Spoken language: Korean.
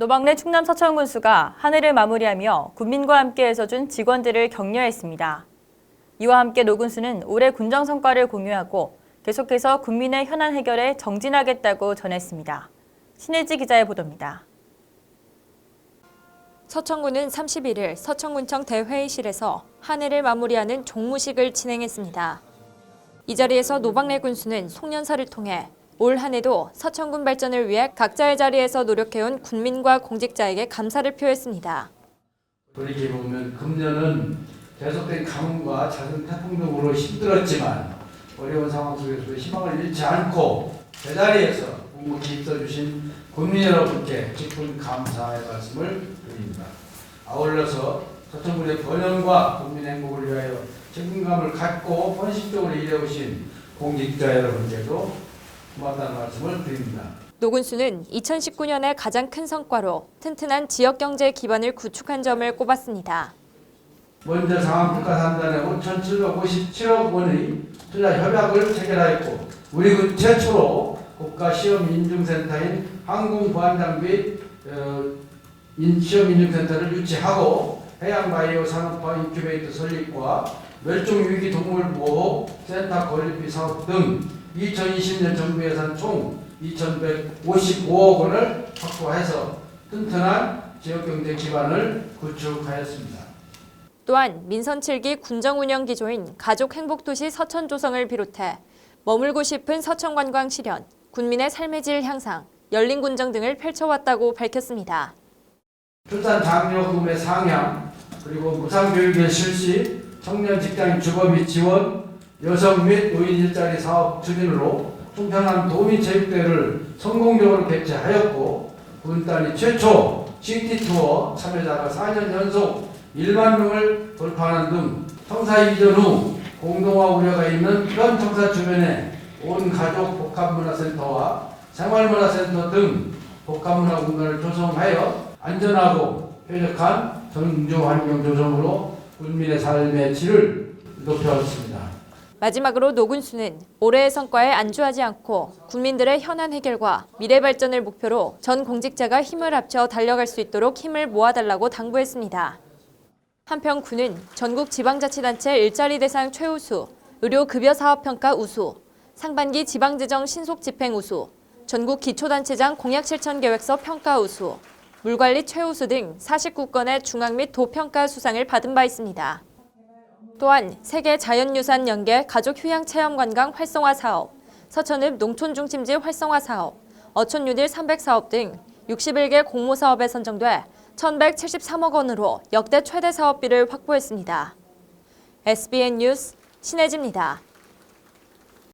노박래 충남 서천군수가 한 해를 마무리하며 군민과 함께 해서 준 직원들을 격려했습니다. 이와 함께 노 군수는 올해 군정 성과를 공유하고 계속해서 군민의 현안 해결에 정진하겠다고 전했습니다. 신혜지 기자의 보도입니다. 서천군은 31일 서천군청 대회의실에서 한 해를 마무리하는 종무식을 진행했습니다. 이 자리에서 노박래 군수는 송년사를 통해 올 한 해도 서천군 발전을 위해 각자의 자리에서 노력해온 군민과 공직자에게 감사를 표했습니다. 돌이켜 보면 금년은 계속된 가뭄과 잦은 태풍 등으로 힘들었지만 어려운 상황 속에서도 희망을 잃지 않고 제자리에서 묵묵히 있어주신 국민 여러분께 깊은 감사의 말씀을 드립니다. 아울러서 서천군의 번영과 국민 행복을 위하여 책임감을 갖고 헌신적으로 일해오신 공직자 여러분께도 고맙다는 말씀을 드립니다. 노 군수는 2019년의 가장 큰 성과로 튼튼한 지역 경제 기반을 구축한 점을 꼽았습니다. 먼저 상황평가산단에 5,757억 원의 투자 협약을 체결하였고 우리 군 최초로 국가시험인증센터인 항공보안장비 어, 인- 시험인증센터를 유치하고 해양바이오 산업화 인큐베이터 설립과 멸종위기 동물 보호 센터 건립비 사업 등 2020년 정부 예산 총 2,155억 원을 확보해서 튼튼한 지역경제 기반을 구축하였습니다. 또한 민선 7기 군정 운영 기조인 가족 행복도시 서천 조성을 비롯해 머물고 싶은 서천 관광 실현, 군민의 삶의 질 향상, 열린 군정 등을 펼쳐왔다고 밝혔습니다. 출산 장려금의 상향, 그리고 무상교육의 실시, 청년 직장인 주거 및 지원, 여성 및 노인 일자리 사업 추진으로 충청남 도민체육대회를 성공적으로 개최하였고 군단위 최초 시티 투어 참여자가 4년 연속 1만 명을 돌파하는 등 청사 이전 후 공동화 우려가 있는 현 청사 주변에 온 가족 복합문화센터와 생활문화센터 등 복합문화 공간을 조성하여 안전하고 쾌적한 정주 환경 조성으로 국민의 삶의 질을 높여왔습니다. 마지막으로 노 군수는 올해의 성과에 안주하지 않고 국민들의 현안 해결과 미래 발전을 목표로 전 공직자가 힘을 합쳐 달려갈 수 있도록 힘을 모아달라고 당부했습니다. 한편 군은 전국 지방자치단체 일자리 대상 최우수, 의료급여 사업평가 우수, 상반기 지방재정 신속 집행 우수, 전국 기초단체장 공약 실천 계획서 평가 우수, 물관리 최우수 등 49건의 중앙 및 도평가 수상을 받은 바 있습니다. 또한 세계 자연유산 연계 가족 휴양 체험 관광 활성화 사업, 서천읍 농촌 중심지 활성화 사업, 어촌 뉴딜 300 사업 등 61개 공모 사업에 선정돼 1,173억 원으로 역대 최대 사업비를 확보했습니다. SBN 뉴스 신혜지입니다.